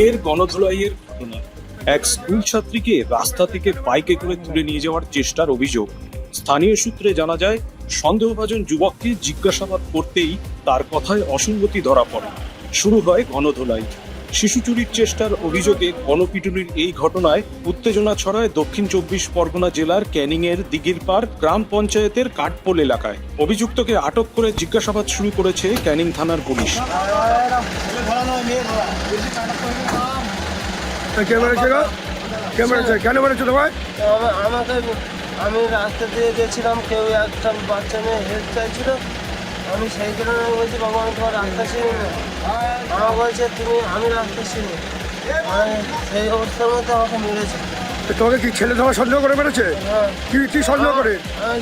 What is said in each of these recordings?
ফের গণধোলাইয়ের ঘটনা। এক স্কুল ছাত্রীকে রাস্তা থেকে বাইকে করে তুলে নিয়ে যাওয়ার চেষ্টার অভিযোগ। স্থানীয় সূত্রে জানা যায়, সন্দেহভাজন যুবককে জিজ্ঞাসাবাদ করতেই তার কথায় অসঙ্গতি ধরা পড়ে। শুরু হয় গণধোলাই। শিশু চুরির চেষ্টার অভিযোগে গণপিটুনির এই ঘটনায় উত্তেজনা ছড়ায় দক্ষিণ চব্বিশ পরগনা জেলার ক্যানিংয়ের দিঘির পার্ক গ্রাম পঞ্চায়েতের কাঠপোল এলাকায়। অভিযুক্তকে আটক করে জিজ্ঞাসাবাদ শুরু করেছে ক্যানিং থানার পুলিশ। আমি রাস্তা দিয়ে গেছিলাম কেউ একটা বাচ্চা মেয়ে হেল্প চাইছিল। আমি সেই কারণে বলছি বাবা আমি তোমার রাস্তা চিনি না আমার বলছে তুমি আমি রাস্তা চিনি সেই অবস্থার মধ্যে আমাকে মেরেছে। তোমাকে কি ছেলে ধরা সন্দেহ করে মেরেছে? হ্যাঁ। কি কি সন্দেহ করে? আমি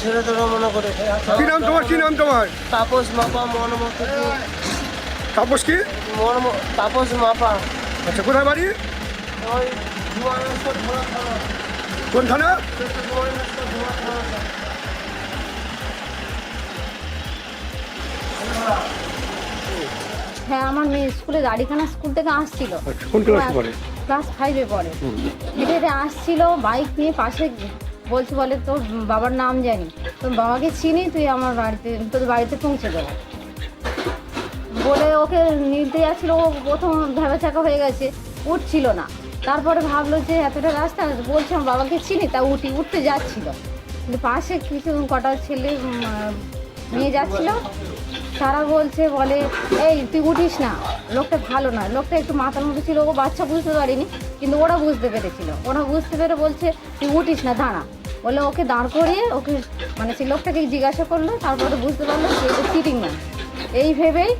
ছেলে তোরা মনে করে। কি নাম তোমার? কি নাম তোমার? তাপস মাপা মনমত তাপস কি? মন তাপস মাপা। আচ্ছা কোথায় বাড়ি? কোন থানা। হ্যাঁ আমার মেয়ে স্কুলে গাড়িখানা স্কুল থেকে আসছিল। আচ্ছা, কোন ক্লাসে পড়ে? ক্লাস ফাইভে পড়ে। হেঁটে হেঁটে আসছিল বাইক নিয়ে পাশে বলছে বলে তোর বাবার নাম জানি। তোর বাবাকে চিনি তুই আমার বাড়িতে তোর বাড়িতে পৌঁছে দেবো বলে ওকে নিতে যাচ্ছিল ও প্রথম ভেবেচাকা হয়ে গেছে উঠছিল না। তারপরে ভাবলো যে এতটা রাস্তা? বলছে আমার বাবাকে চিনি তা উঠি উঠতে যাচ্ছিল। কিন্তু পাশে কিছু কটা ছেলে নিয়ে যাচ্ছিল। তারা বলছে, বলে, এই, তুই উঠিস না। লোকটা ভালো না লোকটা একটু মাথার মতো ছিল, ও বাচ্চা বুঝতে পারিনি, কিন্তু ওরা বুঝতে পেরেছিল। ওরা বুঝতে পেরে বলছে, তুই উঠিস না, দাঁড়া। বলে, ওকে দাঁড় করিয়ে, ওকে মানে সেই লোকটাকে জিজ্ঞাসা করল, তারপরে বুঝতে পারল যে এটা চিটিং ম্যান এই ভেবেই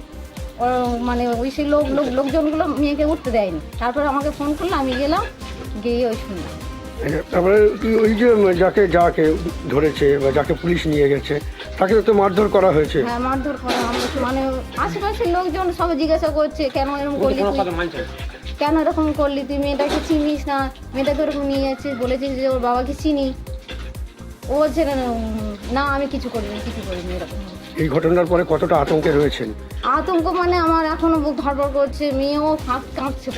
মানে ওই সেই লোক লোকজনগুলো মেয়েকে উঠতে দেয়নি। তারপরে আমাকে ফোন করল, আমি গেলাম, গিয়ে ওই শুনলাম। তারপরে কি- ওই যে যাকে যাকে ধরেছে বা যাকে পুলিশ নিয়ে গেছে তাকে তো মারধর করা হয়েছে। হ্যাঁ মারধর করা মানে আশেপাশের লোকজন সব জিজ্ঞাসা করছে কেন এরকম করলি তুই? কেন এরকম করলি তুই? মেয়েটাকে চিনিস না? মেয়েটাকে ওরকম নিয়ে যাচ্ছিস বলেছিস যে ওর বাবাকে চিনি। ও বলছে না, না আমি কিছু করিনি কিছু করিনি এরকম এই ঘটনার পরে কতটা আতঙ্কে রয়েছেন? আতঙ্ক মানে আমার এখনও বুক ধরপড় করছে মেয়েও ফাঁক কাঁপছে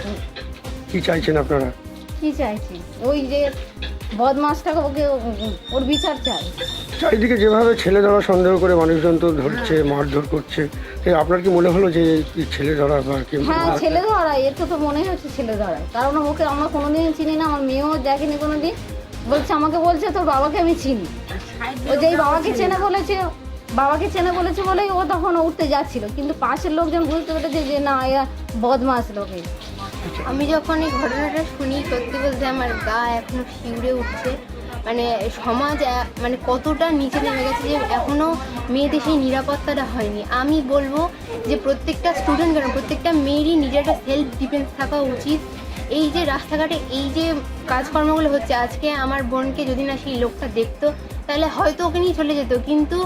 কি চাইছেন আপনারা? কি চাইছি? ওই যে বদমাসটাকে ওকে ওর বিচার চাই। চারিদিকে যেভাবে ছেলে ধরা সন্দেহ করে মানুষজন তো ধরছে মারধর করছে আপনার কি মনে হলো যে ছেলে ধরা বা কি হ্যাঁ ছেলে ধরাই এর তো তো মনেই হচ্ছে ছেলে ধরাই কারণ ওকে আমরা কোনোদিন চিনি না আমার মেয়েও দেখেনি কোনোদিন। বলছে আমাকে বলছে তোর বাবাকে আমি চিনি। ও যেই বাবাকে চেনে বলেছে বাবাকে চেনে বলেছে বলেই ও তখন উঠতে যাচ্ছিল। কিন্তু পাশের লোকজন বুঝতে পেরেছে যে না এরা বদমাস লোকে। আমি যখন এই ঘটনাটা শুনি, সত্যি বলতে আমার গা এখনও শিউরে উঠছে। মানে সমাজ মানে কতটা নিচে নেমে গেছে যে এখনও মেয়েদের সেই নিরাপত্তাটা হয়নি। আমি বলব যে প্রত্যেকটা স্টুডেন্ট কেন, প্রত্যেকটা মেয়েরই নিজের একটা সেলফ ডিফেন্স থাকা উচিত। এই যে রাস্তাঘাটে এই যে কাজকর্মগুলো হচ্ছে, আজকে আমার বোনকে যদি না সেই লোকটা দেখতো তাহলে হয়তো ওকে নিয়ে চলে যেত। কিন্তু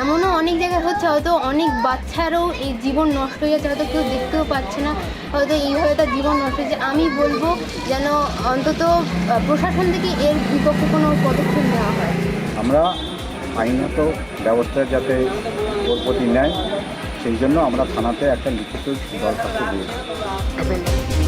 এমনও অনেক জায়গায় হচ্ছে হয়তো অনেক বাচ্চারও এই জীবন নষ্ট হয়ে যাচ্ছে হয়তো কেউ দেখতেও পাচ্ছে না হয়তো এইভাবে তার জীবন নষ্ট হয়েছে। আমি বলব যেন অন্তত প্রশাসন থেকে এর বিপক্ষে কোনো পদক্ষেপ নেওয়া হয়। আমরা আইনত ব্যবস্থা যাতে ওর প্রতি নেয় সেই জন্য আমরা থানাতে একটা লিখিত দরখাস্ত দিয়েছি।